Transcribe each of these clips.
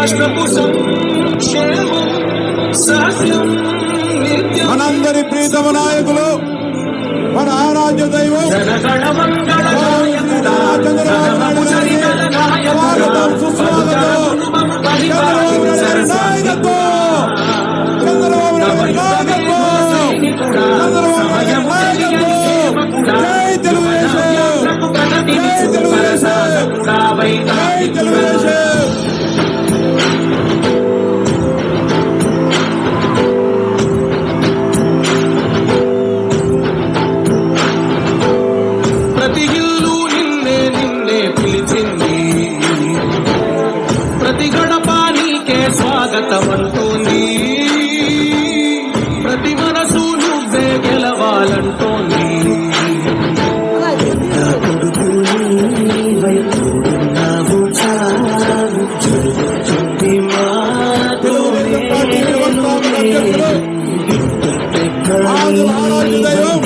సంక్షేమం సత్యం నిత్యం. మనందరి ప్రీతమ నాయకులు మన ఆరాధ్య దైవం. జనగణ మంగళ నాయకుడా చంద్రబాబు నాయుడు గారికి స్వాగతం సుస్వాగతం చంద్రబాబు నాయుడు గారి నాయకత్వం చంద్రబాబు నాయుడు గారి నాయకత్వం చంద్రబాబు నాయుడు గారి నాయకత్వం జై తెలుగుదేశం జై తెలుగుదేశం. జై తెలుగుదేశం ఆంధ్ర ఆరాధ్య దైవం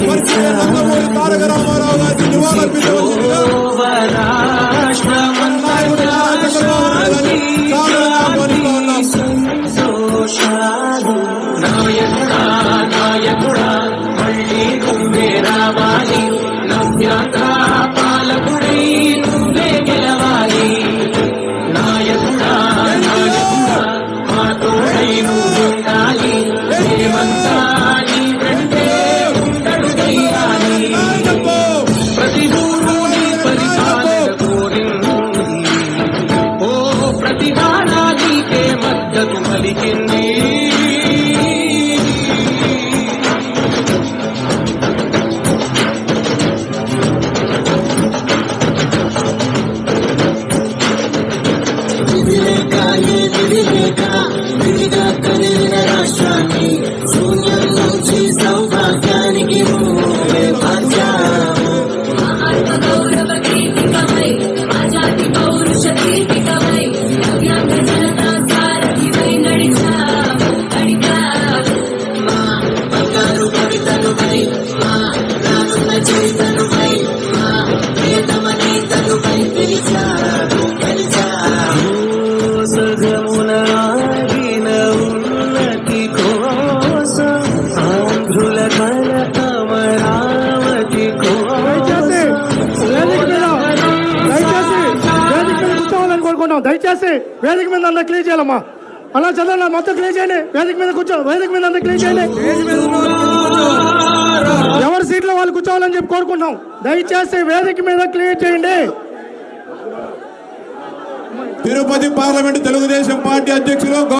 పరిచయ నందమూరి తారక రామారావు గారికి నివాళులర్పించవలసిందిగా నాయకుడు నారా చంద్రబాబు నాయుడు గారిని సాదరంగా ఆహ్వానిస్తా ఉన్నాం నాయకుడా నాయకుడా మళ్ళీ నువ్వే రావాలి నవ్యాంధ్ర కోరుకుంటాం దయచేసి వేదిక మీద అందరూ క్లియర్ చేయాలమ్మా. అలా చదవండి మొత్తం క్లియర్ చేయండి. వేదిక మీద కూర్చో వేదిక మీద అందరూ క్లియర్ చేయండి. ఎవరి సీట్లో వాళ్ళు కూర్చోవాలని చెప్పి కోరుకుంటాం దయచేసి వేదిక మీద క్లియర్ చేయండి. తిరుపతి పార్లమెంట్ తెలుగుదేశం పార్టీ అధ్యక్షులు